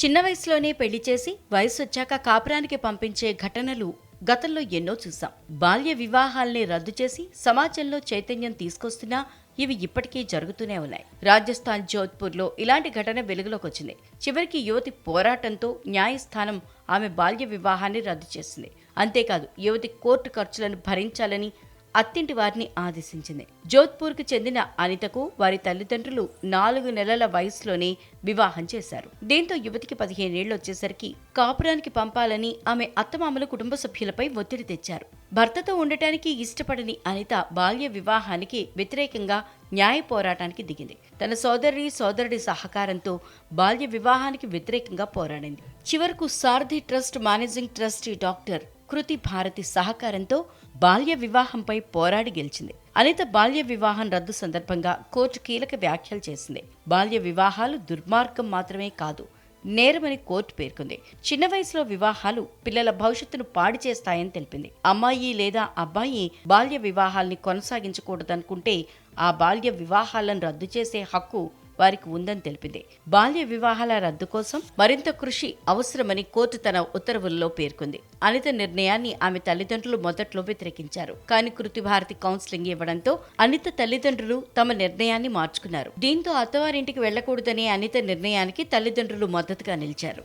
చిన్న వయసులోనే పెళ్ళి చేసి వయసు వచ్చాక కాపురానికి పంపించే ఘటనలు గతంలో ఎన్నో చూశాం. బాల్య వివాహాల్ని రద్దు చేసి సమాజంలో చైతన్యం తీసుకొస్తున్నా ఇవి ఇప్పటికీ జరుగుతూనే ఉన్నాయి. రాజస్థాన్ జోధ్పూర్లో ఇలాంటి ఘటన వెలుగులోకి వచ్చింది. చివరికి యువతి పోరాటంతో న్యాయస్థానం ఆమె బాల్య వివాహాన్ని రద్దు చేసింది. అంతేకాదు యువతి కోర్టు ఖర్చులను భరించాలని అత్తింటి వారిని ఆదేశించింది. జోధ్పూర్కు చెందిన అనితకు వారి తల్లిదండ్రులు నాలుగు నెలల వయసులోనే వివాహం చేశారు. దీంతో యువతికి పదిహేనేళ్ళు వచ్చేసరికి కాపురానికి పంపాలని ఆమె అత్తమామలు కుటుంబ సభ్యులపై ఒత్తిడి తెచ్చారు. భర్తతో ఉండటానికి ఇష్టపడని అనిత బాల్య వివాహానికి వ్యతిరేకంగా న్యాయ పోరాటానికి దిగింది. తన సోదరి సోదరుడి సహకారంతో బాల్య వివాహానికి వ్యతిరేకంగా పోరాడింది. చివరకు Sarathi trust managing trustee doctor Kriti Bharati సహకారంతో బాల్య వివాహంపై పోరాడి గెలిచింది. అనిత బాల్య వివాహం రద్దు సందర్భంగా కోర్టు కీలక వ్యాఖ్యలు చేసింది. బాల్య వివాహాలు దుర్మార్గం మాత్రమే కాదు నేరమని కోర్టు పేర్కొంది. చిన్న వయసులో వివాహాలు పిల్లల భవిష్యత్తును పాడు చేస్తాయని తెలిపింది. అమ్మాయి లేదా అబ్బాయి బాల్య వివాహాల్ని కొనసాగించకూడదనుకుంటే ఆ బాల్య వివాహాలను రద్దు చేసే హక్కు వారికి ఉందని తెలిపింది. బాల్య వివాహాల రద్దు కోసం మరింత కృషి అవసరమని కోర్టు తన ఉత్తర్వుల్లో పేర్కొంది. అనిత నిర్ణయాన్ని ఆమె తల్లిదండ్రులు మొదట్లో వ్యతిరేకించారు కానీ కృతి భారతి కౌన్సిలింగ్ ఇవ్వడంతో అనిత తల్లిదండ్రులు తమ నిర్ణయాన్ని మార్చుకున్నారు. దీంతో అత్తవారింటికి వెళ్ళకూడదనే అనిత నిర్ణయానికి తల్లిదండ్రులు మద్దతుగా నిలిచారు.